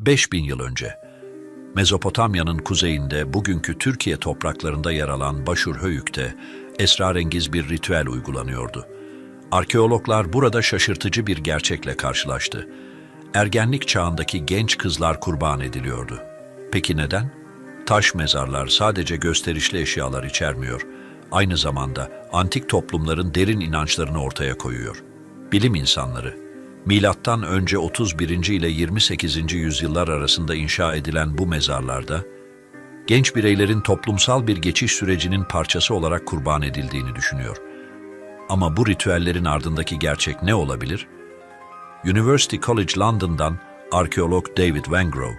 5000 yıl önce Mezopotamya'nın kuzeyinde bugünkü Türkiye topraklarında yer alan Başur Höyük'te esrarengiz bir ritüel uygulanıyordu. Arkeologlar burada şaşırtıcı bir gerçekle karşılaştı. Ergenlik çağındaki genç kızlar kurban ediliyordu. Peki neden? Taş mezarlar sadece gösterişli eşyalar içermiyor. Aynı zamanda antik toplumların derin inançlarını ortaya koyuyor. Bilim insanları, milattan önce 31. ile 28. yüzyıllar arasında inşa edilen bu mezarlarda, genç bireylerin toplumsal bir geçiş sürecinin parçası olarak kurban edildiğini düşünüyor. Ama bu ritüellerin ardındaki gerçek ne olabilir? University College London'dan arkeolog David Wengrow,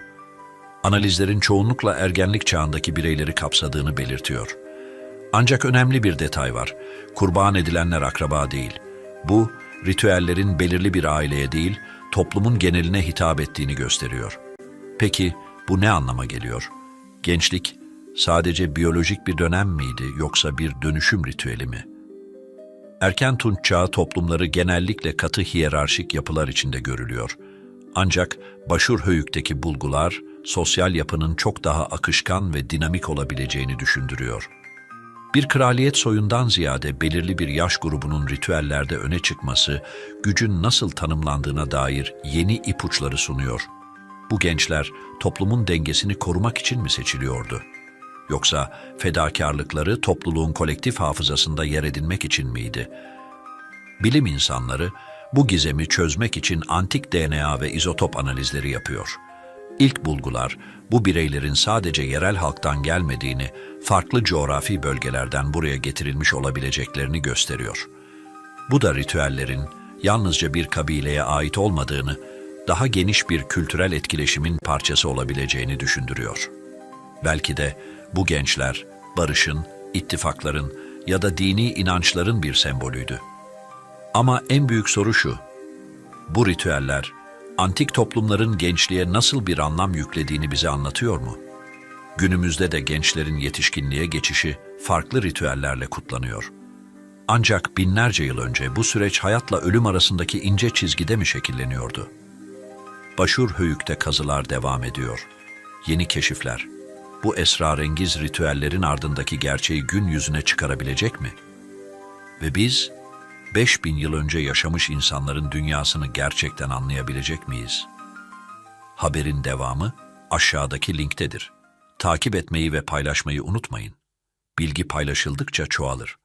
analizlerin çoğunlukla ergenlik çağındaki bireyleri kapsadığını belirtiyor. Ancak önemli bir detay var. Kurban edilenler akraba değil. Bu, ritüellerin belirli bir aileye değil, toplumun geneline hitap ettiğini gösteriyor. Peki bu ne anlama geliyor? Gençlik sadece biyolojik bir dönem miydi yoksa bir dönüşüm ritüeli mi? Erken Tunç çağı toplumları genellikle katı hiyerarşik yapılar içinde görülüyor. Ancak Başur Höyük'teki bulgular, sosyal yapının çok daha akışkan ve dinamik olabileceğini düşündürüyor. Bir kraliyet soyundan ziyade belirli bir yaş grubunun ritüellerde öne çıkması, gücün nasıl tanımlandığına dair yeni ipuçları sunuyor. Bu gençler toplumun dengesini korumak için mi seçiliyordu? Yoksa fedakarlıkları topluluğun kolektif hafızasında yer edinmek için miydi? Bilim insanları bu gizemi çözmek için antik DNA ve izotop analizleri yapıyor. İlk bulgular bu bireylerin sadece yerel halktan gelmediğini, farklı coğrafi bölgelerden buraya getirilmiş olabileceklerini gösteriyor. Bu da ritüellerin yalnızca bir kabileye ait olmadığını, daha geniş bir kültürel etkileşimin parçası olabileceğini düşündürüyor. Belki de bu gençler barışın, ittifakların ya da dini inançların bir sembolüydü. Ama en büyük soru şu, bu ritüeller antik toplumların gençliğe nasıl bir anlam yüklediğini bize anlatıyor mu? Günümüzde de gençlerin yetişkinliğe geçişi farklı ritüellerle kutlanıyor. Ancak binlerce yıl önce bu süreç hayatla ölüm arasındaki ince çizgide mi şekilleniyordu? Başur Höyük'te kazılar devam ediyor. Yeni keşifler. Bu esrarengiz ritüellerin ardındaki gerçeği gün yüzüne çıkarabilecek mi? Ve biz 5000 yıl önce yaşamış insanların dünyasını gerçekten anlayabilecek miyiz? Haberin devamı aşağıdaki linktedir. Takip etmeyi ve paylaşmayı unutmayın. Bilgi paylaşıldıkça çoğalır.